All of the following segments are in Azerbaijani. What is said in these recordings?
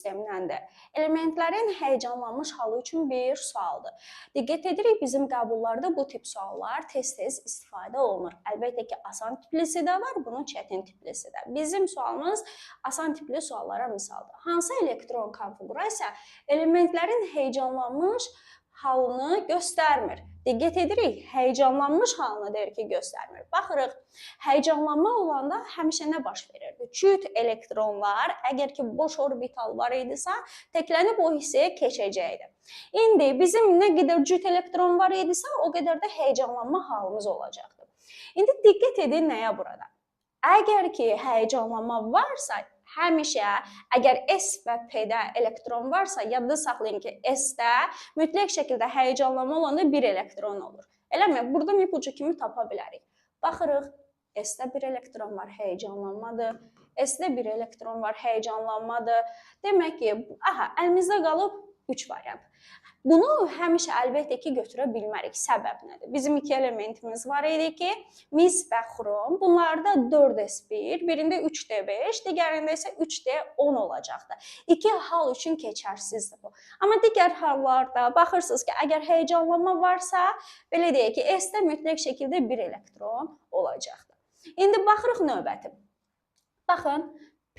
sistemdəndir. Elementlərin həyəcanlanmış halı üçün bir sualdır. Diqqət edirik, bizim qəbullarda bu tip suallar tez-tez istifadə olunur. Əlbəttə ki, asan tiplisi də var, bunun çətin tiplisi də. Bizim sualımız asan tipli suallara misaldır. Hansı elektron konfiqurasiya elementlərin həyəcanlanmış halını göstərmir. Diqqət edirik, həyəcanlanmış halını deyir ki, göstərmir. Baxırıq, həyəcanlanma olanda həmişə nə baş verirdi? Cüt elektronlar, əgər ki boş orbital var idisə, təklənib o hissəyə keçəcəkdi. İndi bizim nə qədər cüt elektron var idisə, o qədər də həyəcanlanma halımız olacaqdı. İndi diqqət edin nəyə burada? Əgər ki həyəcanlanma varsa, həmişə əgər S və P-də elektron varsa, yadda saxlayın ki, S-də mütləq şəkildə həyəcanlanma olanda 1 elektron olur. Eləmi? Burada ipucu kimi tapa bilərik. Baxırıq, S-də 1 elektron var, həyəcanlanmadır. S-də 1 elektron var, həyəcanlanmadır. Demək ki, aha, əlimizdə qalıb 3 variant. Bunu həmişə əlbəttə ki, götürə bilmərik. Səbəb nədir? Bizim iki elementimiz var idi ki, mis və xrom. Bunlarda 4s1, birində 3d5, digərində isə 3d10 olacaqdı. İki hal üçün keçərsizdir bu. Amma digər hallarda baxırsınız ki, əgər həyəcanlanma varsa, belə deyək ki, S-də mütləq şəkildə 1 elektron olacaqdı. İndi baxırıq növbəti. Baxın,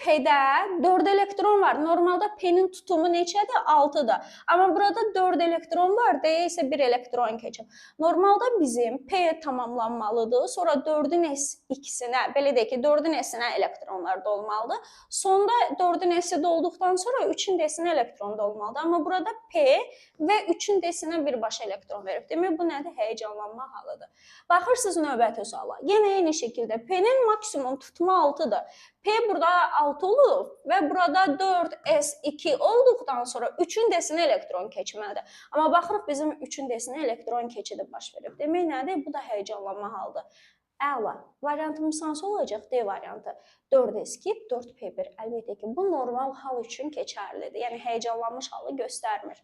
P-də 4 elektron var. Normalda P-nin tutumu neçədir? 6-dır. Amma burada 4 elektron var, D-yə isə 1 elektron keçib. Normalda bizim P tamamlanmalıdır. Sonra 4-ün S2-sinə, belə deyək ki, 4-ün S-sinə elektronlar dolmalıdır. Sonda 4-ün S-i dolduqdan sonra 3-ün D-sinə elektron dolmalıdır. Amma burada P və 3-ün D-sinə birbaşa elektron verib. Demək bu nədir? Həyəcanlanma halıdır. Baxırsınız növbəti suala. Yenə eyni şəkildə P-nin maksimum tutumu 6-dır. P burada 6 olub və burada 4s2 olduqdan sonra 3-ün D-sinə elektron keçməlidir. Amma baxırıq bizim 3-ün D-sinə elektron keçidi baş verib. Demək nədir? Bu da həyəcanlanma halıdır. Əla. Variantımız hansı olacaq? D variantı. 4s2, 4p1. Əlbəttə ki, bu normal hal üçün keçərlidir. Yəni həyəcanlanmış halı göstərmir.